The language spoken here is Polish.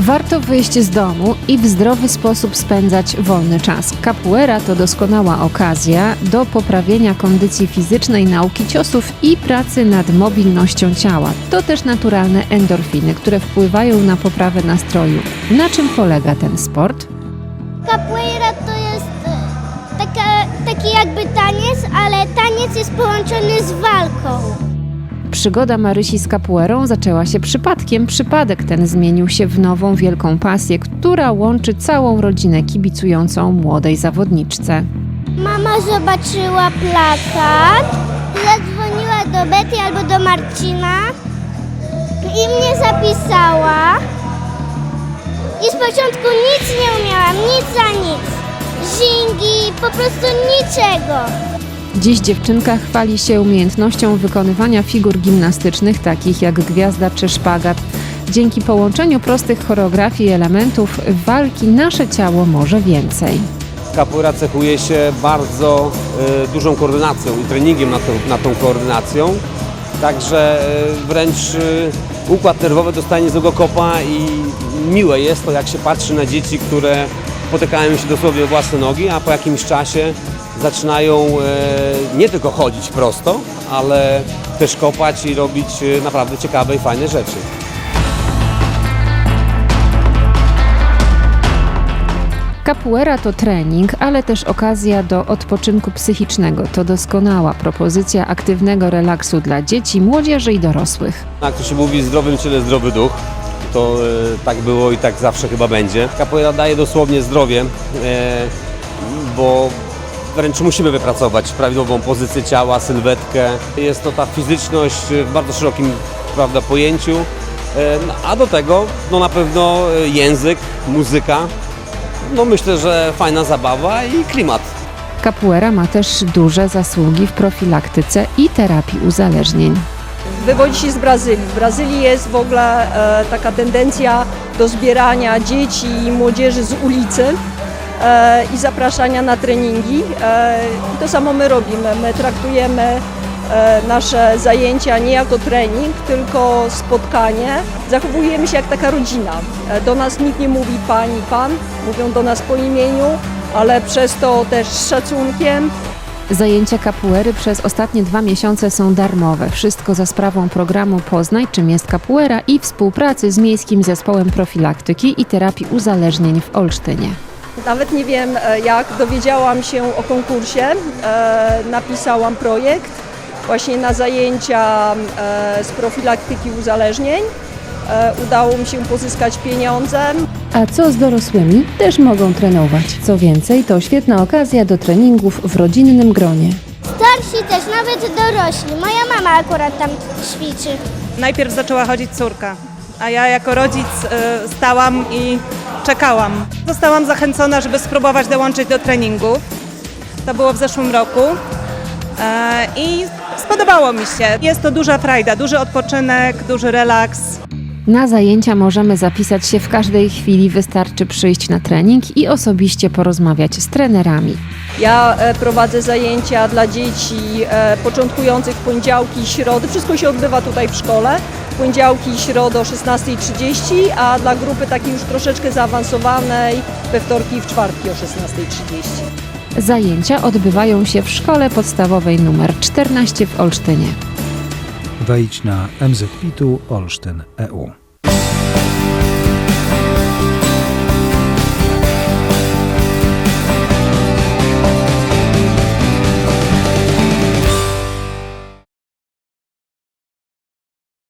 Warto wyjść z domu i w zdrowy sposób spędzać wolny czas. Capoeira to doskonała okazja do poprawienia kondycji fizycznej, nauki ciosów i pracy nad mobilnością ciała. To też naturalne endorfiny, które wpływają na poprawę nastroju. Na czym polega ten sport? Capoeira to jest e, taka, taki jakby taniec, ale taniec jest połączony z walką. Przygoda Marysi z capoeirą zaczęła się przypadkiem. Przypadek ten zmienił się w nową wielką pasję, która łączy całą rodzinę kibicującą młodej zawodniczce. Mama zobaczyła plakat, zadzwoniła do Betty albo do Marcina i mnie zapisała. I z początku nic nie umiałam, nic za nic. Zingi, po prostu niczego. Dziś dziewczynka chwali się umiejętnością wykonywania figur gimnastycznych, takich jak gwiazda czy szpagat. Dzięki połączeniu prostych choreografii i elementów walki nasze ciało może więcej. Capoeira cechuje się bardzo e, dużą koordynacją i treningiem nad, tą- nad tą koordynacją. Także e, wręcz e, układ nerwowy dostaje niezłego kopa i miłe jest to, jak się patrzy na dzieci, które potykają się dosłownie o własne nogi, a po jakimś czasie zaczynają e, nie tylko chodzić prosto, ale też kopać i robić e, naprawdę ciekawe i fajne rzeczy. Capoeira to trening, ale też okazja do odpoczynku psychicznego. To doskonała propozycja aktywnego relaksu dla dzieci, młodzieży i dorosłych. Jak to się mówi, zdrowym ciele zdrowy duch. To e, tak było i tak zawsze chyba będzie. Capoeira daje dosłownie zdrowie, e, bo wręcz musimy wypracować prawidłową pozycję ciała, sylwetkę. Jest to ta fizyczność w bardzo szerokim prawda, pojęciu. A do tego no, na pewno e, język, muzyka. No myślę, że fajna zabawa i klimat. Capoeira ma też duże zasługi w profilaktyce i terapii uzależnień. wywodzi się z Brazylii. W Brazylii jest w ogóle e, taka tendencja do zbierania dzieci i młodzieży z ulicy i zapraszania na treningi. E, I to samo my robimy. My traktujemy e, nasze zajęcia nie jako trening, tylko spotkanie. Zachowujemy się jak taka rodzina. E, do nas nikt nie mówi pani, pan, mówią do nas po imieniu, ale przez to też z szacunkiem. Zajęcia capoeiry przez ostatnie dwa miesiące są darmowe. Wszystko za sprawą programu Poznaj, czym jest capoeira i współpracy z Miejskim Zespołem Profilaktyki i Terapii Uzależnień w Olsztynie. Nawet nie wiem e, jak, dowiedziałam się o konkursie, e, napisałam projekt właśnie na zajęcia e, z profilaktyki uzależnień. Udało mi się pozyskać pieniądze. A co z dorosłymi? Też mogą trenować. Co więcej, to świetna okazja do treningów w rodzinnym gronie. Starsi też, nawet dorośli. Moja mama akurat tam ćwiczy. Najpierw zaczęła chodzić córka, a ja jako rodzic y, stałam i czekałam. Zostałam zachęcona, żeby spróbować dołączyć do treningów. To było w zeszłym roku e, i spodobało mi się. Jest to duża frajda, duży odpoczynek, duży relaks. Na zajęcia możemy zapisać się w każdej chwili, wystarczy przyjść na trening i osobiście porozmawiać z trenerami. Ja e, prowadzę zajęcia dla dzieci e, początkujących w poniedziałki i środy. Wszystko się odbywa tutaj w szkole. Poniedziałki i środy o 16.30, a dla grupy takiej już troszeczkę zaawansowanej we wtorki i w czwartki o 16.30. Zajęcia odbywają się w szkole podstawowej nr 14 w Olsztynie. Wejdź na mzpitu olsztyn.eu.